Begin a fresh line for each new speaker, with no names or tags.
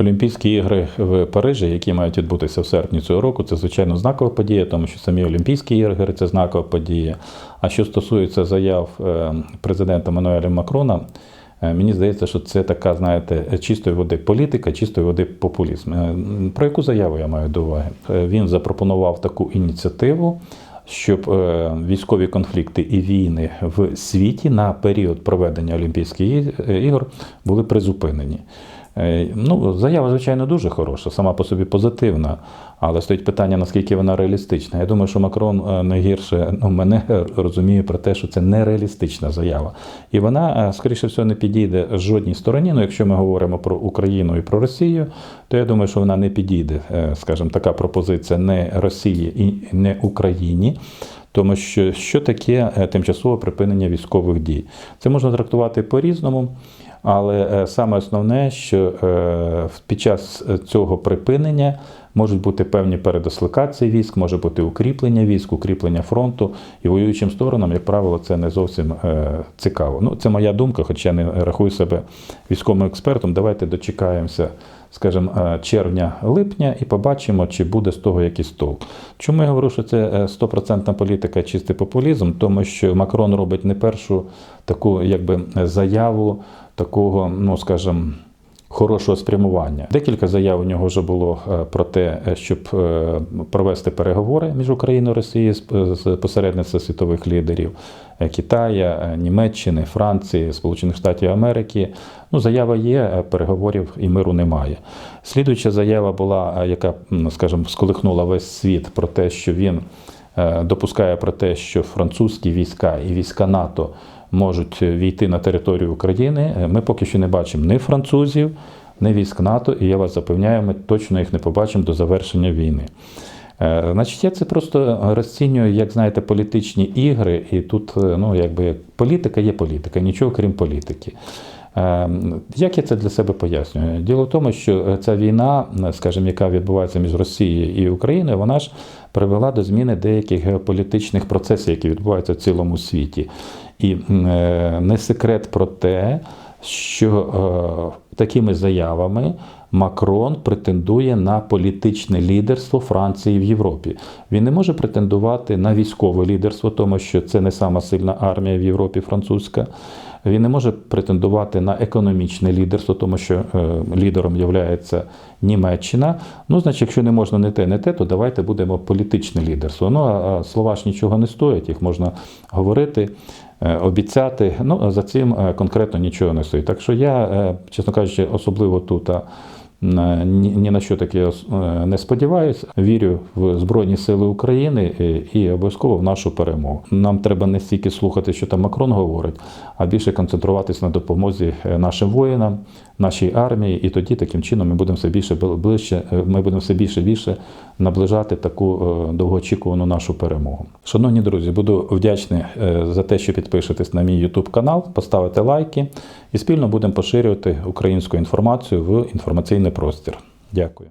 Олімпійські ігри в Парижі, які мають відбутися в серпні цього року, це звичайно знакова подія, тому що самі Олімпійські ігри це знакова подія. А що стосується заяв е, президента Мануеля Макрона, е, мені здається, що це така, знаєте, чистої води політика, чистої води популізм. Е, Про яку заяву я маю до уваги? Він запропонував таку ініціативу. Щоб військові конфлікти і війни в світі на період проведення Олімпійських ігор були призупинені. Е, Ну, заява, звичайно, дуже хороша, сама по собі позитивна, але стоїть питання, наскільки вона реалістична. Я думаю, що Макрон е, найгірше ну, мене розуміє про те, що це нереалістична заява. І вона, е, скоріше всього, не підійде жодній стороні. Ну, якщо ми говоримо про Україну і про Росію, то я думаю, що вона не підійде, скажімо, така пропозиція не Росії і не Україні. Тому що що таке тимчасове припинення військових дій? Це можна трактувати по-різному, але е, саме основне, що е, під час цього припинення можуть бути певні передислокації військ, може бути укріплення військ, укріплення фронту, і воюючим сторонам, як правило, це не зовсім е, цікаво. Ну, це моя думка, хоча я не рахую себе військовим експертом. Давайте дочекаємося скажімо, е, червня-липня і побачимо, чи буде з того якийсь толк. Чому я говорю, що це е, стопроцентна політика, чистий популізм? Тому що Макрон робить не першу таку якби заяву такого, ну скажімо, Хорошого спрямування. Декілька заяв у нього вже було е, про те, е, щоб е, провести переговори між Україною і Росією з- посередництва світових лідерів Китая, Німеччини, Франції, Сполучених Штатів Америки. Ну, заява є, переговорів і миру немає. Слідуюча заява була, яка, скажімо, сколихнула весь світ про те, що він допускає про те, що французькі війська і війська НАТО можуть війти на територію України. Е, Ми поки що не бачимо ні французів, ні військ НАТО, і я вас запевняю, ми точно їх не побачимо до завершення війни. Е, Значить, я це просто розцінюю, як знаєте, політичні ігри, і тут е, ну, якби політика є політика, нічого крім політики. Як я це для себе пояснюю? Діло в тому, що ця війна, скажімо, яка відбувається між Росією і Україною, вона ж привела до зміни деяких геополітичних процесів, які відбуваються в цілому світі. І е, не секрет про те, що е, такими заявами Макрон претендує на політичне лідерство Франції в Європі. Він не може претендувати на військове лідерство, тому що це не сама сильна армія в Європі французька. Він не може претендувати на економічне лідерство, тому що е, лідером є Німеччина. Ну, значить, якщо не можна не те, не те, то давайте будемо політичне лідерство. Ну а, слова ж нічого не стоять, їх можна говорити, е, обіцяти. Ну за цим е, конкретно нічого не стоїть. Так що я, чесно кажучи, особливо тут. Ні, на що таке е, не сподіваюся. Вірю в Збройні Сили України і, і обов'язково в нашу перемогу. Нам треба не стільки слухати, що там Макрон говорить, а більше концентруватись на допомозі е, нашим воїнам, нашій армії, і тоді таким чином ми будемо все більше ближче, е, ми будемо все більше більше наближати таку е, довгоочікувану нашу перемогу. Шановні друзі, буду вдячний е, за те, що підпишетесь на мій YouTube канал, поставите лайки і спільно будемо поширювати українську інформацію в інформаційний простір. Дякую.